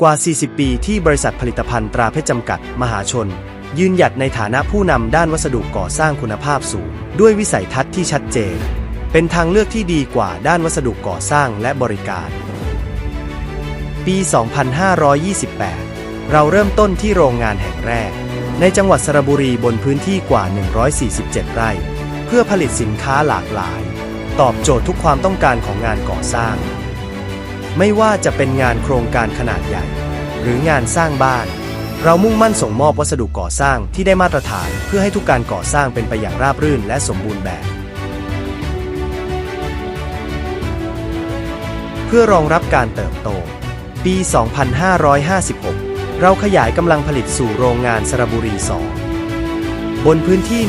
กว่า 40 ปีที่บริษัทผลิตภัณฑ์ตราเพชรจำกัด มหาชน ยืนหยัดในฐานะผู้นำด้านวัสดุก่อสร้างคุณภาพสูง ด้วยวิสัยทัศน์ที่ชัดเจน เป็นทางเลือกที่ดีกว่าด้านวัสดุก่อสร้างและบริการ ปี 2528 เราเริ่มต้นที่โรงงานแห่งแรก ในจังหวัดสระบุรีบนพื้นที่กว่า 147 ไร่ เพื่อผลิตสินค้าหลากหลาย ตอบโจทย์ทุกความต้องการของงานก่อสร้าง ไม่ว่าจะเป็นงานโครงการขนาดใหญ่ หรืองานสร้างบ้าน เรามุ่งมั่นส่งมอบวัสดุก่อสร้างที่ได้มาตรฐานเพื่อให้ทุกการก่อสร้างเป็นไปอย่างราบรื่นและสมบูรณ์แบบ เพื่อรองรับการเติบโต ปี 2556 เราขยายกำลังผลิตสู่โรงงานสระบุรี 2 บนพื้นที่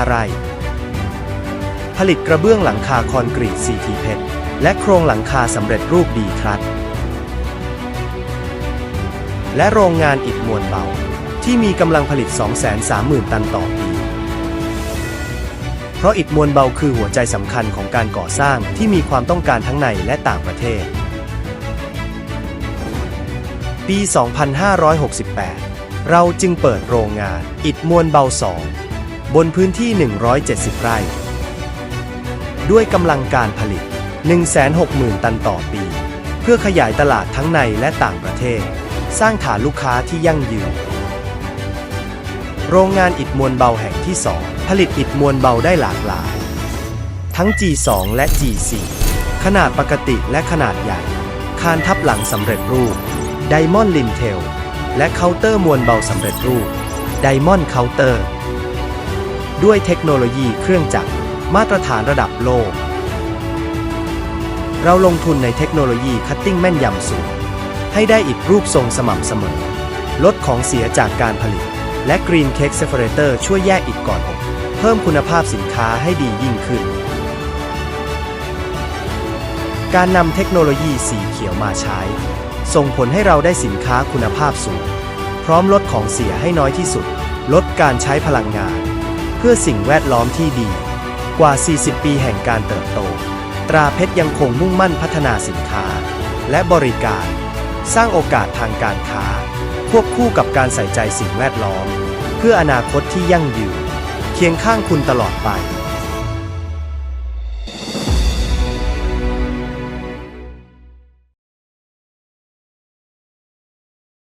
145 ไร่ ผลิตกระเบื้องหลังคาคอนกรีต CT เพชร และโครงหลังคาสำเร็จรูปดีทรัสและโรงงานอิฐมวลเบา ที่มีกำลังผลิต 230,000 ตันต่อปี เพราะอิฐมวลเบาคือหัวใจสำคัญของการก่อสร้างที่มีความต้องการทั้งในและต่างประเทศ ปี 2568 เราจึงเปิดโรงงานอิฐมวลเบา 2 บนพื้นที่ 170 ไร่ ด้วยกำลังการผลิต 160,000 ตันต่อปี เพื่อขยายตลาดทั้งในและต่างประเทศ สร้างฐานลูกค้าที่ยั่งยืน โรงงานอิฐมวลเบาแห่งที่ 2 ผลิตอิฐมวลเบาได้หลากหลาย ทั้ง G2 และ G4 ขนาดปกติและขนาดใหญ่ คานทับหลังสำเร็จรูปไดมอนด์ลินเทลและเคาน์เตอร์มวลเบาสำเร็จรูปไดมอนด์เคาน์เตอร์ด้วยเทคโนโลยีเครื่องจักรมาตรฐานระดับโลก เราลงทุนในเทคโนโลยีคัตติ้งแม่นยำสูง ให้ได้อิฐรูปทรงสม่ำเสมอ ลดของเสียจากการผลิต และ Green Cake Separator ช่วยแยกอิฐก่อนอบเพิ่มคุณภาพสินค้าให้ดียิ่งขึ้น การนำเทคโนโลยีสีเขียวมาใช้ ส่งผลให้เราได้สินค้าคุณภาพสูง พร้อมลดของเสียให้น้อยที่สุด ลดการใช้พลังงาน เพื่อสิ่งแวดล้อมที่ดี กว่า 40 ปีแห่งการเติบโต ตราเพชรยังคงมุ่งมั่นพัฒนาสินค้า และบริการ สร้างโอกาสทางการค้า ควบคู่กับการใส่ใจสิ่งแวดล้อม เพื่ออนาคตที่ยั่งยืน เคียงข้างคุณตลอดไป